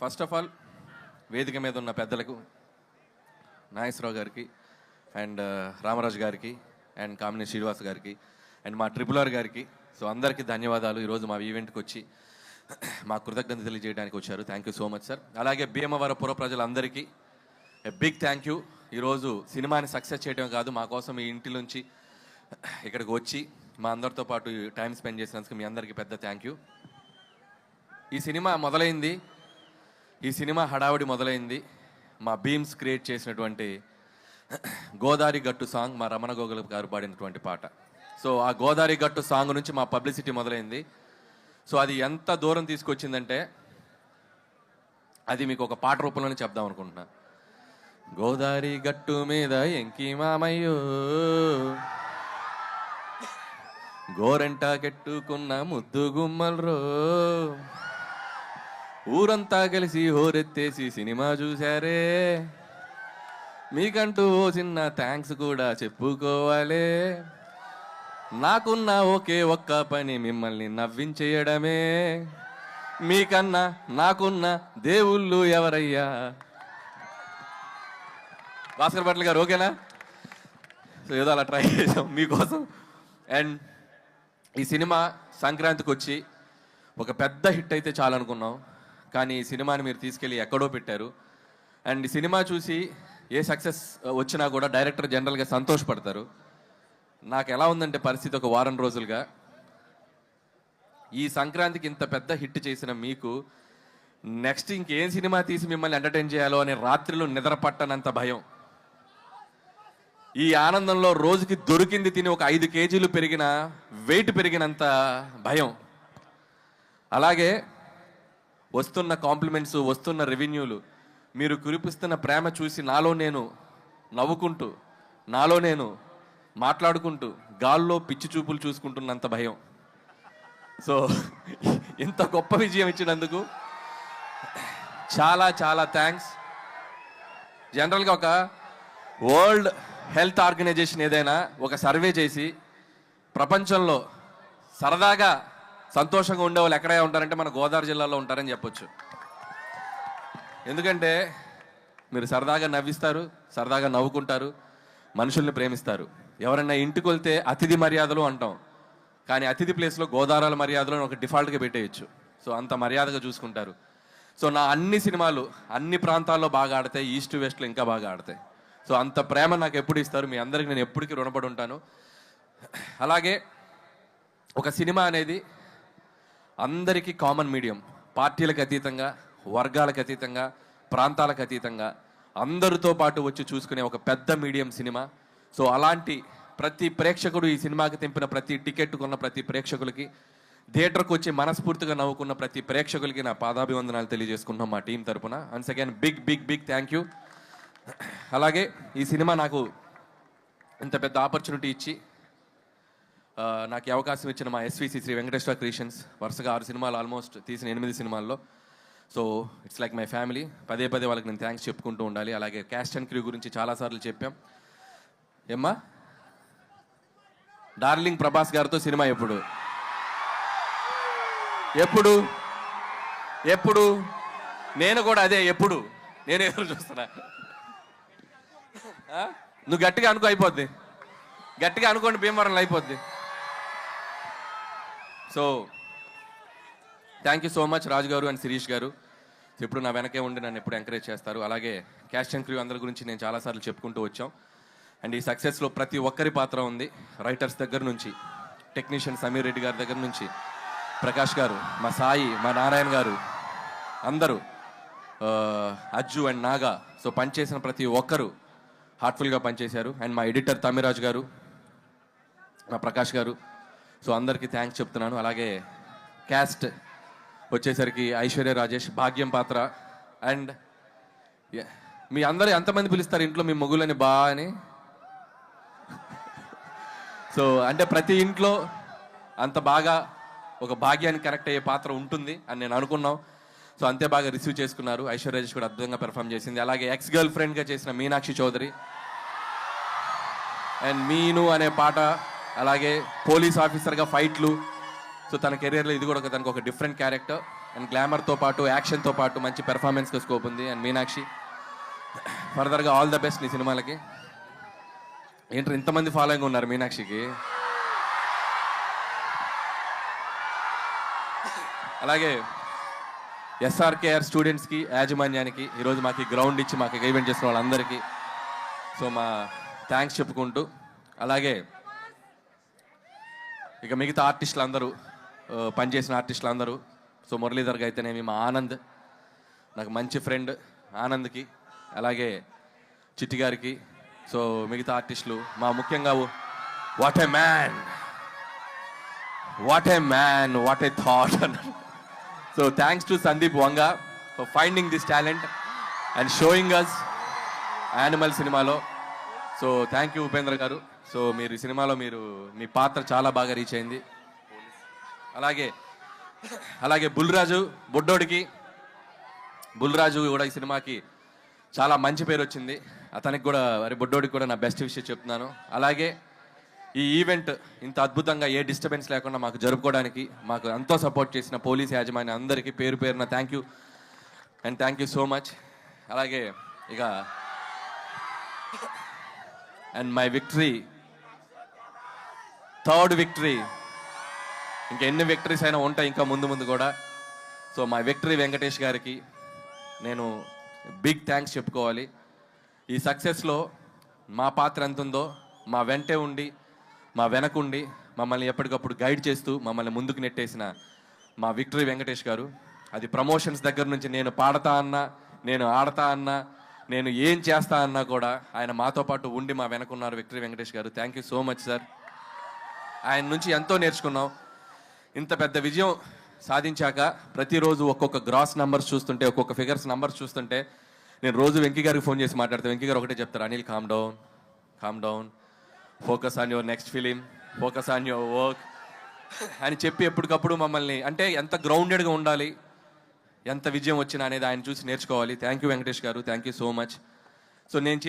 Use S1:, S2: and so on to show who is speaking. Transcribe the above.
S1: First of all వేదిక మీద ఉన్న పెద్దలకు నాగేశ్వరరావు గారికి అండ్ uh, రామరాజు గారికి అండ్ కామిని శ్రీనివాస్ గారికి అండ్ మా ట్రిపుల్ ఆర్ గారికి సో అందరికీ ధన్యవాదాలు. ఈరోజు మా ఈవెంట్కి వచ్చి మా కృతజ్ఞత తెలియజేయడానికి వచ్చారు. Thank you so much sir అలాగే భీమవరం పుర ప్రజలందరికీ బిగ్ థ్యాంక్ యూ ఈరోజు సినిమాని సక్సెస్ చేయడం కాదు మా కోసం ఈ ఇంటి నుంచి ఇక్కడికి వచ్చి మా అందరితో పాటు టైం స్పెండ్ చేసినందుకు మీ అందరికీ పెద్ద థ్యాంక్ యూ ఈ సినిమా మొదలైంది. ఈ సినిమా హడావుడి మొదలైంది. మా బీమ్స్ క్రియేట్ చేసినటువంటి గోదావరి గట్టు సాంగ్ మా రమణ గోగుల గారు పాడినటువంటి పాట. సో ఆ గోదావరి గట్టు సాంగ్ నుంచి మా పబ్లిసిటీ మొదలైంది. సో అది ఎంత దూరం తీసుకొచ్చిందంటే అది మీకు ఒక పాట రూపంలోనే చెప్దాం అనుకుంటున్నా. గోదారి గట్టు మీద ఎంకి మామయ్యో గోరంట కెట్టుకున్న ముద్దు గుమ్మల్రో ఊరంతా కలిసి హోరెత్తేసి సినిమా చూశారే. మీకంటూ ఓ చిన్న థ్యాంక్స్ కూడా చెప్పుకోవాలే. నాకున్న ఒకే ఒక్క పని మిమ్మల్ని నవ్వించేయడమే. మీకన్నా నాకున్న దేవుళ్ళు ఎవరయ్యా? భాస్కర్ పట్ల గారు ఓకేనా? సో ఏదో అలా ట్రై చేసాం మీకోసం. అండ్ ఈ సినిమా సంక్రాంతికి వచ్చి ఒక పెద్ద హిట్ అయితే చాలనుకున్నాం. కానీ ఈ సినిమాని మీరు తీసుకెళ్ళి ఎక్కడో పెట్టారు. అండ్ సినిమా చూసి ఏ సక్సెస్ వచ్చినా కూడా డైరెక్టర్ జనరల్గా సంతోషపడతారు. నాకు ఎలా ఉందంటే పరిస్థితి ఒక వారం రోజులుగా. ఈ సంక్రాంతికి ఇంత పెద్ద హిట్ చేసిన మీకు నెక్స్ట్ ఇంకేం సినిమా తీసి మిమ్మల్ని ఎంటర్టైన్ చేయాలో అనే రాత్రిలో నిద్ర పట్టనంత భయం. ఈ ఆనందంలో రోజుకి దొరికింది తిని ఒక ఐదు కేజీలు పెరిగిన వెయిట్ పెరిగినంత భయం. అలాగే వస్తున్న కాంప్లిమెంట్స్ వస్తున్న రెవెన్యూలు మీరు కురిపిస్తున్న ప్రేమ చూసి నాలో నేను నవ్వుకుంటూ నాలో నేను మాట్లాడుకుంటూ గాల్లో పిచ్చి చూపులు చూసుకుంటున్నంత భయం. సో ఇంత గొప్ప విజయం ఇచ్చినందుకు చాలా చాలా థ్యాంక్స్ జనరల్గా ఒక వరల్డ్ హెల్త్ ఆర్గనైజేషన్ ఏదైనా ఒక సర్వే చేసి ప్రపంచంలో సరదాగా సంతోషంగా ఉండే వాళ్ళు ఎక్కడే ఉంటారంటే మన గోదావరి జిల్లాలో ఉంటారని చెప్పొచ్చు. ఎందుకంటే మీరు సరదాగా నవ్విస్తారు సరదాగా నవ్వుకుంటారు మనుషుల్ని ప్రేమిస్తారు. ఎవరన్నా ఇంటికి వెళ్తే అతిథి మర్యాదలు అంటాం. కానీ అతిథి ప్లేస్లో గోదావరాల మర్యాదలు ఒక డిఫాల్ట్గా పెట్టేయచ్చు. సో అంత మర్యాదగా చూసుకుంటారు. సో నా అన్ని సినిమాలు అన్ని ప్రాంతాల్లో బాగా ఆడతాయి ఈస్ట్ వెస్ట్లో ఇంకా బాగా ఆడతాయి. సో అంత ప్రేమ నాకు ఎప్పుడు ఇస్తారు మీ అందరికి నేను ఎప్పటికీ రుణపడి ఉంటాను. అలాగే ఒక సినిమా అనేది అందరికీ కామన్ మీడియం పార్టీలకు అతీతంగా వర్గాలకు అతీతంగా ప్రాంతాలకు అతీతంగా అందరితో పాటు వచ్చి చూసుకునే ఒక పెద్ద మీడియం సినిమా. సో అలాంటి ప్రతి ప్రేక్షకుడు ఈ సినిమాకి తెంపిన ప్రతి టికెట్ కొన్న ప్రతి ప్రేక్షకులకి థియేటర్కి వచ్చి మనస్ఫూర్తిగా నవ్వుకున్న ప్రతి ప్రేక్షకులకి నా పాదాభివందనాలు తెలియజేసుకుంటున్నాం మా టీం తరపున. Once again big big big thank you అలాగే ఈ సినిమా నాకు ఇంత పెద్ద ఆపర్చునిటీ ఇచ్చి నాకు అవకాశం ఇచ్చిన మా ఎస్విసి శ్రీ వెంకటేశ్వర క్రియేషన్స్ వరుసగా ఆరు సినిమాలు ఆల్మోస్ట్ తీసిన ఎనిమిది సినిమాల్లో. So it's like my family పదే పదే వాళ్ళకి నేను థ్యాంక్స్ చెప్పుకుంటూ ఉండాలి. అలాగే క్యాస్ట్ అండ్ క్రూ గురించి చాలాసార్లు చెప్పాం. ఏమ్మా? డార్లింగ్ ప్రభాస్ గారితో సినిమా ఎప్పుడు? ఎప్పుడు? ఎప్పుడు? నేను కూడా అదే ఎప్పుడు? నేను ఎదురు చూస్తున్నా? నువ్వు గట్టిగా అనుకో అయిపోద్ది. గట్టిగా అనుకోండి భీమవరంలో అయిపోద్ది. So thank you so much Raju garu and Shirish గారు. ఎప్పుడు నా వెనకే ఉండి నన్ను ఎప్పుడు ఎంకరేజ్ చేస్తారు. అలాగే క్యాష్ అండ్ క్రూ అందరి గురించి నేను చాలాసార్లు చెప్పుకుంటూ వచ్చాం. అండ్ ఈ సక్సెస్లో ప్రతి ఒక్కరి పాత్ర ఉంది. రైటర్స్ దగ్గర నుంచి టెక్నీషియన్ సమీర్ రెడ్డి గారి దగ్గర నుంచి ప్రకాష్ గారు మా సాయి మా నారాయణ గారు అందరూ అజ్జు అండ్ నాగా. సో పనిచేసిన ప్రతి ఒక్కరు హార్ట్ఫుల్గా పనిచేశారు. అండ్ మా ఎడిటర్ తమిరాజ్ గారు మా ప్రకాష్ గారు సో అందరికీ థ్యాంక్స్ చెప్తున్నాను. అలాగే క్యాస్ట్ వచ్చేసరికి ఐశ్వర్య రాజేష్ భాగ్యం పాత్ర. అండ్ మీ అందరూ ఎంతమంది పిలుస్తారు ఇంట్లో? మీ మొగులని బా అని. సో అంటే ప్రతి ఇంట్లో అంత బాగా ఒక భాగ్యానికి కనెక్ట్ అయ్యే పాత్ర ఉంటుంది అని నేను అనుకున్నాం. సో అంతే బాగా రిసీవ్ చేసుకున్నారు. ఐశ్వర్య రాజేష్ కూడా అద్భుతంగా పెర్ఫామ్ చేసింది. అలాగే ఎక్స్ గర్ల్ ఫ్రెండ్గా చేసిన మీనాక్షి చౌదరి. అండ్ మీను అనే పాట అలాగే పోలీస్ ఆఫీసర్గా ఫైట్లు. సో తన కెరీర్లో ఇది కూడా ఒక తనకు ఒక డిఫరెంట్ క్యారెక్టర్ అండ్ గ్లామర్తో పాటు యాక్షన్తో పాటు మంచి పెర్ఫార్మెన్స్కి స్కోప్ ఉంది. అండ్ మీనాక్షి ఫర్దర్గా ఆల్ ద బెస్ట్ నీ సినిమాలకి. ఏంటో ఇంతమంది ఫాలోయింగ్ ఉన్నారు మీనాక్షికి? అలాగే ఎస్ఆర్కేఆర్ స్టూడెంట్స్కి యాజమాన్యానికి ఈరోజు మాకు గ్రౌండ్ ఇచ్చి మాకు ఈవెంట్ చేసిన వాళ్ళందరికీ. సో మా థ్యాంక్స్ చెప్పుకుంటూ అలాగే ఇక మిగతా ఆర్టిస్టులు అందరూ పనిచేసిన ఆర్టిస్టులు అందరూ సో మురళీధర్ అయితేనేమి మా ఆనంద్ నాకు మంచి ఫ్రెండ్ ఆనంద్కి అలాగే చిట్టి గారికి సో మిగతా ఆర్టిస్టులు మా ముఖ్యంగా what a man what a man what a thought so thanks to Sandeep Vanga for finding this talent and showing us Animal సినిమాలో. So thank you Upendra garu. So మీరు ఈ సినిమాలో మీరు మీ పాత్ర చాలా బాగా రీచ్ అయింది. అలాగే అలాగే బుల్రాజు బుడ్డోడికి బుల్రాజు కూడా ఈ సినిమాకి చాలా మంచి పేరు వచ్చింది. అతనికి కూడా మరి బుడ్డోడికి కూడా నా బెస్ట్ విషయం చెప్తున్నాను. అలాగే ఈ ఈవెంట్ ఇంత అద్భుతంగా ఏ డిస్టర్బెన్స్ లేకుండా మాకు జరుపుకోవడానికి మాకు ఎంతో సపోర్ట్ చేసిన పోలీస్ యాజమాన్య అందరికీ పేరు పేరున thank you and thank you so much అలాగే ఇక and my victory third victory. ఇంకా ఎన్ని విక్టరీస్ అయినా ఉంటాయి ఇంకా ముందు ముందు కూడా. సో మా విక్టరీ వెంకటేష్ గారికి నేను బిగ్ థ్యాంక్స్ చెప్పుకోవాలి. ఈ సక్సెస్లో మా పాత్ర ఎంత ఉందో మా వెంటే ఉండి మా వెనకుండి మమ్మల్ని ఎప్పటికప్పుడు గైడ్ చేస్తూ మమ్మల్ని ముందుకు నెట్టేసిన మా విక్టరీ వెంకటేష్ గారు. అది ప్రమోషన్స్ దగ్గర నుంచి నేను పాడతా అన్నా నేను ఆడతా అన్నా నేను ఏం చేస్తా అన్నా కూడా ఆయన మాతో పాటు ఉండి మా వెనకున్నారు Victory Venkatesh garu. Thank you so much sir ఆయన నుంచి ఎంతో నేర్చుకున్నాం. ఇంత పెద్ద విజయం సాధించాక ప్రతిరోజు ఒక్కొక్క గ్రాస్ నంబర్స్ చూస్తుంటే ఒక్కొక్క ఫిగర్స్ నంబర్స్ చూస్తుంటే నేను రోజు వెంకీ గారికి ఫోన్ చేసి మాట్లాడితే. వెంకీ గారు ఒకటే చెప్తారు Anil calm down calm down focus on your next film focus on your work అని చెప్పి ఎప్పటికప్పుడు మమ్మల్ని అంటే ఎంత గ్రౌండెడ్గా ఉండాలి ఎంత విజయం వచ్చినా అనేది ఆయన చూసి నేర్చుకోవాలి. Thank you Venkatesh garu. Thank you so much so నేను